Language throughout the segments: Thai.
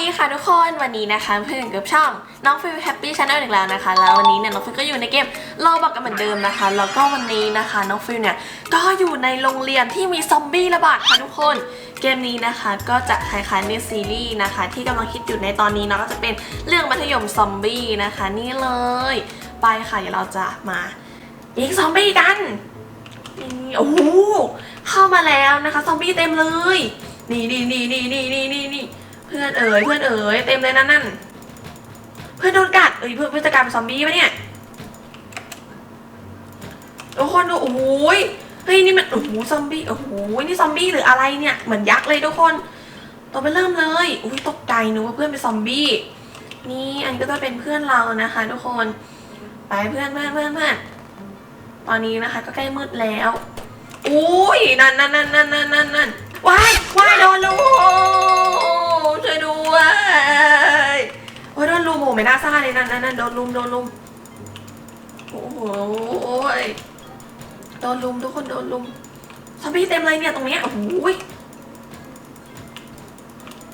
ดีค่ะทุกคนวันนี้นะคะเพื่อนกับช่องน้องฟิลแฮปปี้ชาแนลอีกแล้วนะคะ แล้ววันนี้เนี่ยน้องฟิลก็อยู่ในเกมโลบอกกันเหมือนเดิมนะคะแล้วก็วันนี้นะคะน้องฟิลเนี่ยก็อยู่ในโรงเรียนที่มีซอมบี้ระบาดค่ะทุกคน เกมนี้นะคะก็จะคล้ายๆในซีรีส์นะคะ ที่กำลังคิดอยู่ในตอนนี้เนาะก็จะเป็นเรื่องมัธยมซอมบี้นะคะนี่เลย ไปค่ะเดี๋ยวเราจะมายิงซอมบี้กันโอ้โหเข้ามาแล้วนะคะซอมบี้เต็มเลย นี่นี่นี่นี่นี่นี่นี่ เพื่อนเอ๋ยเพื่อนเอ๋ยเต็มเลยนั่นนั่นเพื่อนโดนกัดเอ้ยเพื่อนเพื่อนจะกลายเป็นซอมบี้ปะเนี่ยทุกคนดูโอ้โหเฮ้ยนี่มันโอ้โหซอมบี้โอ้โหนี่ซอมบี้หรืออะไรเนี่ยเหมือนยักษ์เลยทุกคนต่อไปเริ่มเลยอุ้ยตกใจนึกว่าเพื่อนเป็นซอมบี้นี่อันก็จะเป็นเพื่อนเรานะคะ ทุกคนไปเพื่อนเพื่อนเพื่อนเพื่อนตอนนี้นะคะ ก็ใกล้มืดแล้วอุ้ยนั่นนั่นนั่นนั่นนั่นนั่นว้ายว้ายโดนลูก มช่วยด้วยโอ้ยโดนลูมโอ้ไม่น่าซ่าเลยนั่นนั่นโดนลุมโดนลุมโอ้โหโดนลุมทุกคนโดนลุมซอมบี้เต็มเลยเนี่ยตรงเนี้ยโอ้โหย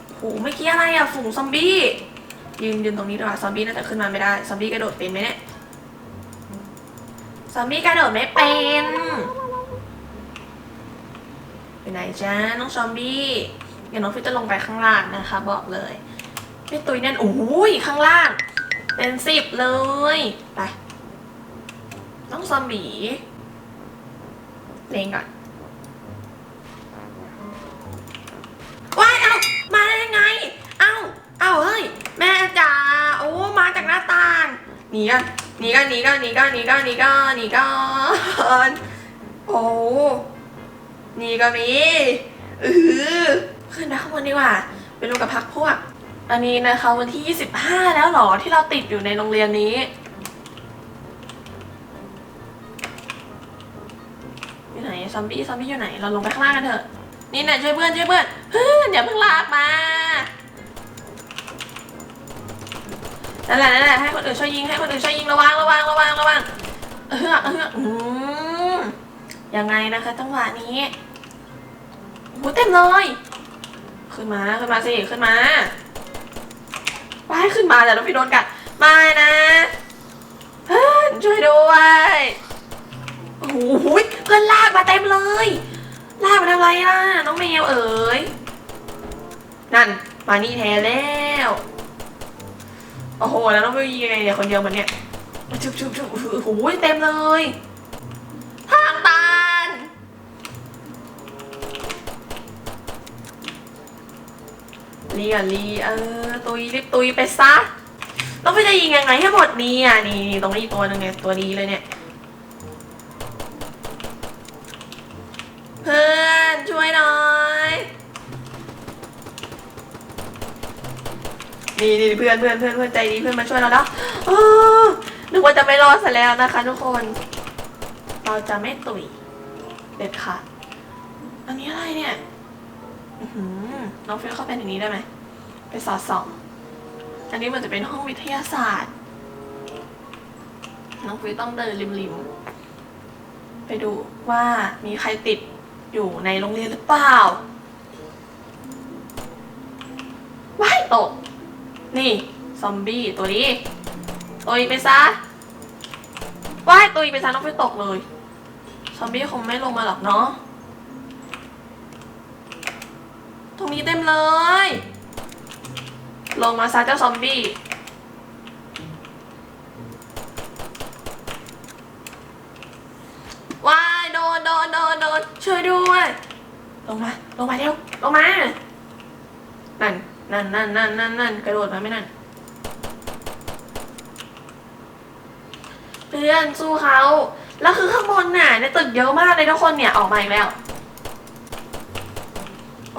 โอ้โหไม่กี้อะไรอะฝูงซอมบี้ยืนยืนตรงนี้ดีกว่าซอมบี้น่าจะขึ้นมาไม่ได้ซอมบี้กระโดดเป็นไหมเนี่ยซอมบี้กระโดดไม่เป็นไปไหนจ้าน้องซอมบี้ เดี๋ยวน้องฟิวจะลงไปข้างล่างนะคะ บอกเลยพี่ตุยนั่นโอ้ยข้างล่าง เป็นสิบเลยไปน้องซอมบี้เลงก่อนว้ายเอ้ามาได้ยังไง เอ้าเอ้าเฮ้ย แม่จ๋าโอ้มาจากหน้าต่างหนีกันหนีกันหนีกันหนีกันหนีกันหนีกันหนีกันโอ้หนีก็มีอือ ขึ้นไปข้างบนดีกว่าไปดูกับพักพวก อันนี้นะคะวันที่ 25 แล้วหรอที่เราติดอยู่ในโรงเรียนนี้อยู่ไหนซอมบี้ซอมบี้อยู่ไหนเราลงไปข้างล่างกันเถอะนี่น่ะช่วยเพื่อนช่วยเพื่อนเพื่อย่าเพิ่งลากมานั่นแหละนั่นแหละให้คนอื่นช่วยยิงให้คนอื่นช่วยยิงระวังระวังระวังระวังเออเอออืมยังไงนะคะจังหวะนี้โหเต็มเลย ขึ้นมาขึ้นมาสิขึ้นมาไปขึ้นมาแต่เราพี่โดนกัดไม่นะเพื่อนช่วยด้วยโอ้โหเพื่อนลากมาเต็มเลย ลากมาทำไรล่ะน้องแมวเอ๋ยนั่นมานี่แทนแล้วโอ้โหแล้วน้องแมวยังไงเนี่ยคนเดียวมันเนี่ยชุบชุบชุบโอ้โหเต็มเลยทาง ลีอะลีเออตุยรีบตุยไปซะต้องไปจะยิงยังไงให้หมดนี่อะนี่นี่ตรงนี้อีกตัวนึงเนี่ยตัวดีเลยเนี่ย เพื่อนช่วยหน่อย นี่นี่เพื่อนเพื่อนเพื่อนเพื่อนใจดีเพื่อนมาช่วยเราแล้วเออนึกว่าจะไม่รอดซะแล้วนะคะทุกคน เราจะไม่ตุยเด็ดขาดอันนี้อะไรเนี่ย อือหือ น้องฟิลเข้าไปในนี้ได้ไหมไปสอดส่อง อันนี้มันจะเป็นห้องวิทยาศาสตร์ น้องฟิลต้องเดินริมๆ ไปดูว่ามีใครติดอยู่ในโรงเรียนหรือเปล่าว้ายตก นี่ ซอมบี้ตัวนี้ตุยไปซะว้ายตุยไปซะน้องฟิลตกเลย ซอมบี้คงไม่ลงมาหรอกเนาะ ตรงนี้เต็มเลย ลงมาซะเจ้าซอมบี้ ว้ายโดนโดนโดนโดนช่วยด้วย ลงมา ลงมาเร็ว ลงมา นั่น นั่นนั่นนั่นนั่นนั่นกระโดดมาไม่นั่น เพื่อนสู้เขา แล้วคือข้างบนน่ะในตึกเยอะมากเลยทุกคนเนี่ยออกมาอีกแล้ว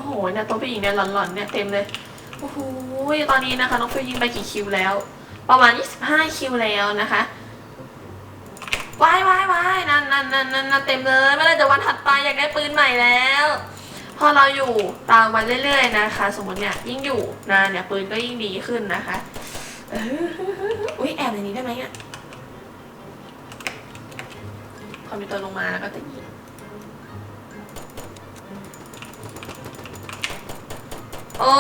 โอ้โหเนี่ยตัวผู้หญิงเนี่ยหลอนๆเนี่ยเต็มเลยโอ้โหตอนนี้นะคะน้องฟิวยิงไปกี่คิวแล้ว ประมาณ 25 คิวแล้วนะคะว้ายว้ายว้ายนั่นนั่นนั่นนั่นเต็มเลยเมื่อไหรจะวันถัดไปอยากได้ปืนใหม่แล้ว พอเราอยู่ตามวันเรื่อยๆนะคะ สมมติเนี่ยยิ่งอยู่นานเนี่ยปืนก็ยิ่งดีขึ้นนะคะอุ้ยแอบในนี้ได้ไหมอะคอมพิวเตอร์ลงมาแล้วก็จะ โอ้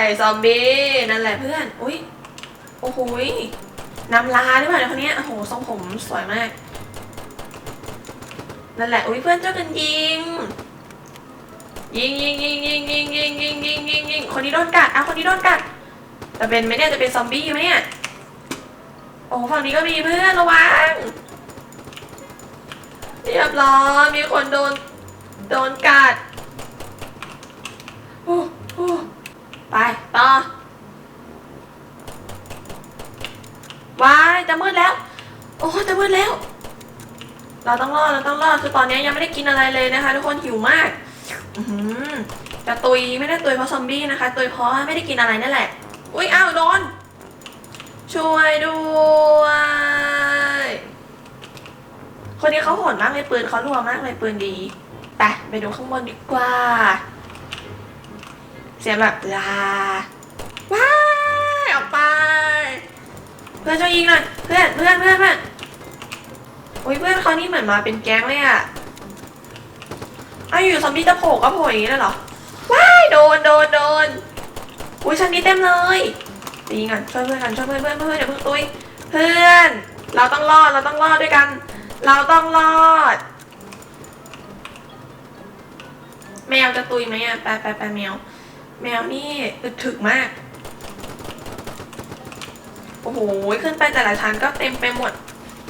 ย ซอมบี้ นั่นแหละเพื่อน อุ้ย โอ้โหยนำลาด้วยป่ะเนี่ยคนนี้โอ้โห ทรงผมสวยมาก นั่นแหละ อุ้ยเพื่อนเจ้ากันยิง ยิงยิงยิงยิงยิงยิงยิงยิงยิงยิงคนนี้โดนกัดอะคนนี้โดนกัด จะเป็นไหมเนี่ย จะเป็นซอมบี้ไหมเนี่ย โอ้ฝั่งนี้ก็มีเพื่อนระวัง เรียบร้อย มีคนโดน โดนกัดโอ้โอ้ไปต่อวายจะมืดแล้ว โอ้จะ มืดแล้ว เราต้องรอดเราต้องรอดคือตอนนี้ยังไม่ได้กินอะไรเลยนะคะ ทุกคนหิวมากอือหือจะตุยไม่ได้ตุยเพราะซอมบี้นะคะตุยเพราะไม่ได้กินอะไรนั่นแหละ อุ้ยอ้าวโดนช่วยด้วยคนนี้เขาโหดมากเลยปืนเขารัวมากเลยปืนดีไปไปดูข้างบนดีกว่า เสียงแบบลาว้ายออกไป เพื่อนช่วยยิงหน่อยเพื่อนเพื่อนเพื่อนเพื่อน อุ้ยเพื่อนเขานี่เหมือนมาเป็นแก๊งเลยอะอ้าอยู่ซอมบี้จะโผล่ก็โผล่อย่างนี้เลยเหรอ ว้ายโดนโดนโดนอุ้ยชั้นนี้เต็มเลยตีกันช่วยเพื่อนกันช่วยเพื่อนเพื่อนเพื่อนอย่าเพิ่งตุยเพื่อน เราต้องรอดเราต้องรอดด้วยกัน เราต้องรอด แมวจะตุยไหมอะไปไปไปแมว แมวนี่อึดถึกมาก โอ้โหขึ้นไปแต่ละชั้นก็เต็มไปหมด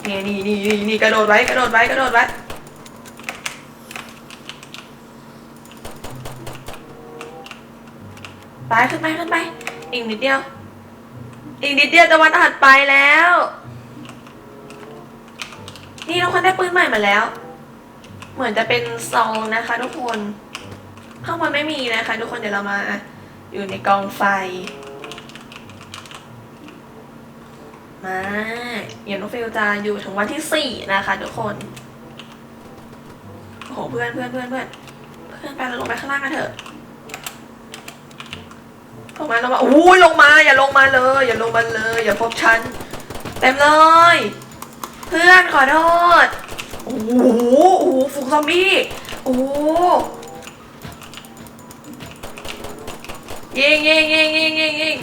นี่นี่นี่นี่นี่กระโดดไว้กระโดดไว้กระโดดไว้ไปขึ้นไปขึ้นไปอีกนิดเดียว อีกนิดเดียวจะวันถัดไปแล้ว นี่ทุกคนได้ปืนใหม่มาแล้ว เหมือนจะเป็นซองนะคะทุกคน ข้างบนไม่มีนะคะ ทุกคนเดี๋ยวเรามาอยู่ในกองไฟ มาเดี๋ยน้องฟิลจะอยู่ถึงวันที่สี่นะคะทุกคน โอ้โหเพื่อนเพื่อนเพื่อนเพื่อนเพื่อนไปเราลงไปข้างล่างกันเถอะลงมาลงมาอู้ยลงมา อย่าลงมาเลย อย่าลงมาเลย อย่าพบฉันเต็มเลย เพื่อนขอโทษโอ้โหโอ้โหฝูงซอมบี้โอ้โหยิงยิงยิงยิงยิงยิง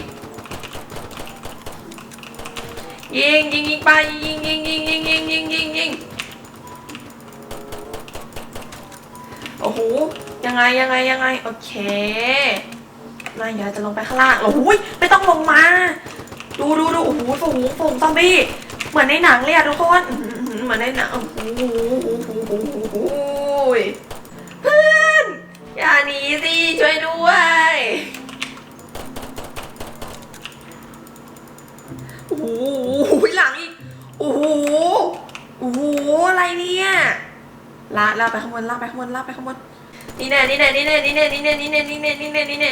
ยิงยิงยิงไปยิงยิงยิงยิงยิงยิงยิงยิงโอ้โหยังไงยังไงยังไงโอเคมาเดี๋ยวจะลงไปข้างล่างโอ้โหไม่ต้องลงมา ดูดูดูโอ้โหฝูงฝูงซอมบี้เหมือนในหนังเลยอะทุกคนเหมือนในหนังโอ้โหโอ้โหโอ้โหโอ้โหเพื่อนอย่าหนีสิช่วยด้วยโอ้โห ลากลากไปข้างบนลากไปข้างบนลากไปข้างบนนี่แน่นี่แน่นี่แน่นี่แน่นี่แน่นี่แน่นี่แน่นี่แน่นี่แน่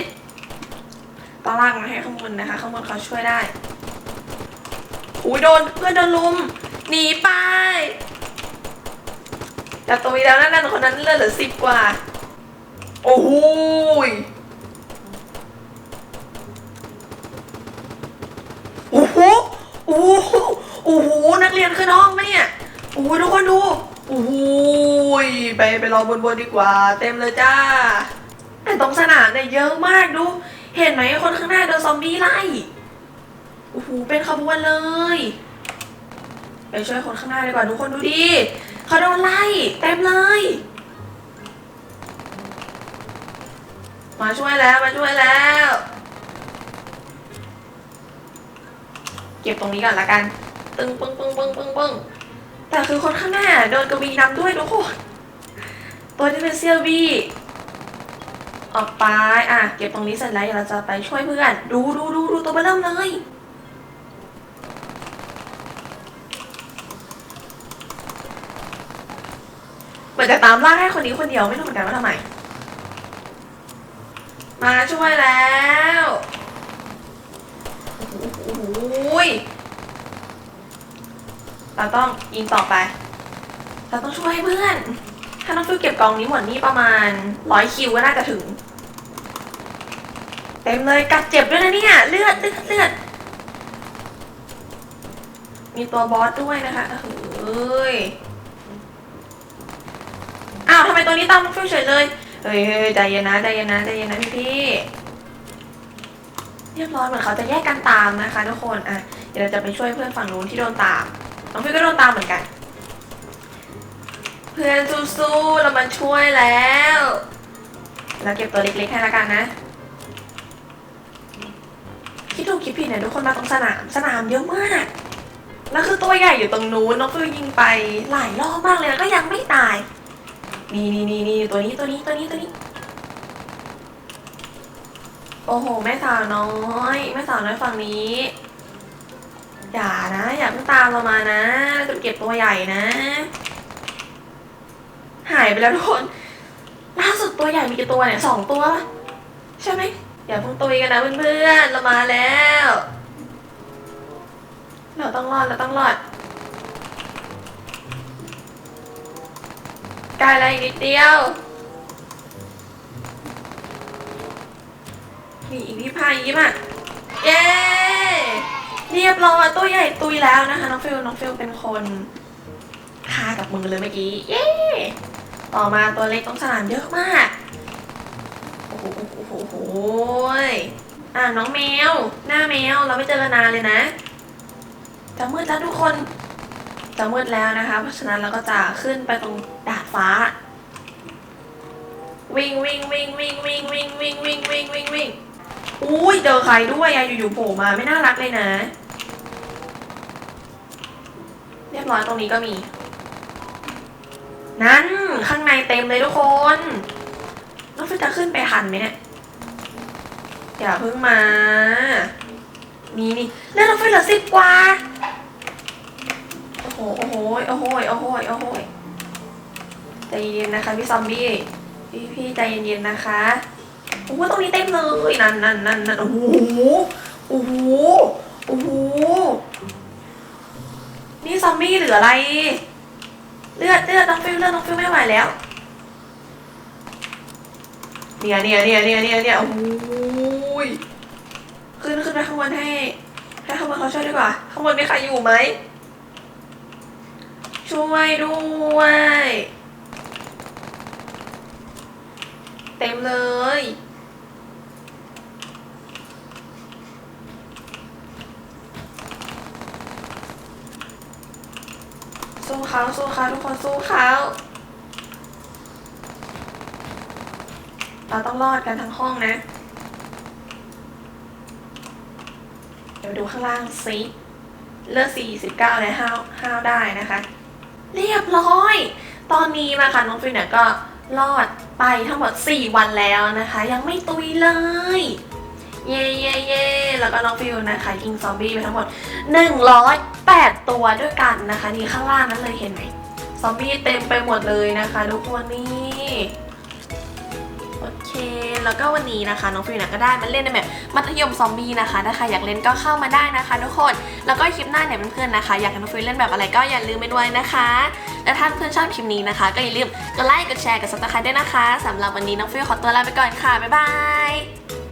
ต้องลากมาให้ข้างบนนะคะ ข้างบนเขาช่วยได้อุ้ยโดนเพื่อนโดนลุมหนีไปจากตรงนี้แล้วนั่นๆคนนั้นเลือดเหลือสิบกว่า โอ้โหโอ้โหโอ้โหโอ้โหนักเรียนขึ้นห้องไหมเนี่ยโอ้โหทุกคนดูโอ้โห ยไปไปรอบนบนดีกว่า เต็มเลยจ้าแต่ตรงสนามเนี่ยเยอะมากดู เห็นไหมคนข้างหน้าโดนซอมบี้ไล่โอ้โหเป็นขบวนเลยไปช่วยคนข้างหน้าดีกว่าทุกคนดูดิเขาโดนไล่เต็มเลย มาช่วยแล้วมาช่วยแล้ว เก็บตรงนี้ก่อนละกัน ตึงปึ้งปึ้งปึ้งปึ้งปึ้งแต่คือคนข้างหน้าโดนกวีนำด้วยทุกคน ตัวที่เป็นเซียวบี้ออกไปอะ เก็บตรงนี้เสร็จแล้วเดี๋ยวเราจะไปช่วยเพื่อน ดูดูดูดูตัวเบอร์เริ่มเลย เหมือนจะตามล่าให้คนนี้คนเดียวไม่รู้เหมือนกันว่าทำไม มาช่วยแล้วโอ้โหยเราต้องยิงต่อไป เราต้องช่วยเพื่อน ถ้าน้องฟิวเก็บกองนี้หมดนี่ประมาณร้อยคิวก็น่าจะถึง เต็มเลยกัดเจ็บด้วยนะเนี่ยเลือดเลือดเลือดมีตัวบอสด้วยนะคะเฮ้ยอ้าวทำไมตัวนี้ตามน้องฟิวเฉยเลยเฮ้ยเฮ้ยใจเย็นนะใจเย็นนะใจเย็นนะพี่พี่เรียบร้อยเหมือนเขาจะแยกกันตามนะคะทุกคนอะเดี๋ยวเราจะไปช่วยเพื่อนฝั่งนู้นที่โดนตามน้องฟิวก็โดนตามเหมือนกัน เพื่อนสู้ๆเรามาช่วยแล้ว เราเก็บตัวเล็กๆให้ละกันนะ คิดถูกคิดผิดเนี่ยทุกคนมาตรงสนามสนามเยอะมาก แล้วคือตัวใหญ่อยู่ตรงนู้นน้องฟิวยิงไปหลายรอบมากเลยนะก็ยังไม่ตาย นี่นี่นี่นี่ตัวนี้ตัวนี้ตัวนี้ตัวนี้ โอ้โหแม่สาวน้อยแม่สาวน้อยฝั่งนี้อย่านะ อย่าเพิ่งตามเรามานะจะเก็บตัวใหญ่นะ หายไปแล้วทุกคนล่าสุดตัวใหญ่มีกี่ตัวเนี่ยสองตัวใช่ไหมอย่าเพิ่งตุยกันนะเพื่อนๆเรามาแล้ว เราต้องรอดเราต้องรอดใกล้แล้วอีกนิดเดียวนี่อีกที่พายยิ้มอะเย้เรียบร้อยตัวใหญ่ตุยแล้วนะคะน้องฟิลน้องฟิลเป็นคนฆ่ากับมือเลยเมื่อกี้ เย้ ต่อมาตัวเล็กต้องสนามเยอะมาก โอ้โหโอ้โหโอ้โหอะน้องแมว หน้าแมวเราไม่เจอกันนานเลยนะจะมืดแล้วทุกคนจะมืดแล้วนะคะ เพราะฉะนั้นเราก็จะขึ้นไปตรงดาดฟ้า วิ่งวิ่งวิ่งวิ่งวิ่งวิ่งวิ่งวิ่งวิ่งวิ่งวิ่งอุ้ยเจอใครด้วยอะอยู่ๆโผล่มาไม่น่ารักเลยนะ เรียบร้อยตรงนี้ก็มี นั่นข้างในเต็มเลยทุกคนน้องฟิจะขึ้นไปทันไหมเนี่ยอย่าเพิ่งมา นี่นี่เลือดน้องฟิเหลือสิบกว่า โอ้โหโอ้โหโอ้โหโอ้โหโอ้โหใจเย็นๆนะคะพี่ซอมบี้พี่พี่ใจเย็นๆนะคะโอ้โหตรงนี้เต็มเลยนั่นนั่นนั่นนั่นโอ้โหโอ้โหโอ้โหนี่ซอมบี้หรืออะไร เลือดเลือดน้องฟิวเลือดน้องฟิวไม่ไหวแล้ว เนี่ยเนี่ยเนี่ยเนี่ยเนี่ยเนี่ยโอ้ยขึ้นขึ้นไปข้างบนให้ให้ข้างบนเขาช่วยดีกว่าข้างบนมีใครอยู่ไหมช่วยด้วย เต็มเลย สู้เขาสู้เขาทุกคนสู้เขาเราต้องรอดกันทั้งห้องนะ เดี๋ยวดูข้างล่างซิเลือด49เลยห้าวห้าวได้นะคะ เรียบร้อย ตอนนี้นะคะน้องฟิวเนี่ยก็รอดไปทั้งหมด 4 วันแล้วนะคะ ยังไม่ตุยเลย เย่เย่เย่แล้วก็น้องฟิวนะคะยิงซอมบี้ไปทั้งหมด 108 ตัวด้วยกันนะคะ นี่ข้างล่างนั้นเลยเห็นไหมซอมบี้เต็มไปหมดเลยนะคะทุกคนนี่โอเค แล้วก็วันนี้นะคะน้องฟิวเนี่ยก็ได้มาเล่นในแบบมัธยมซอมบี้นะคะ ถ้าใครอยากเล่นก็เข้ามาได้นะคะทุกคน แล้วก็คลิปหน้าเนี่ยเพื่อนๆนะคะ อยากให้น้องฟิวเล่นแบบอะไรก็อย่าลืมไปด้วยนะคะ และถ้าเพื่อนชอบคลิปนี้นะคะ ก็อย่าลืมกดไลค์ กดแชร์ กดซับสไครต์ด้วยนะคะสำหรับวันนี้น้องฟิวขอตัวลาไปก่อนค่ะ บ๊ายบาย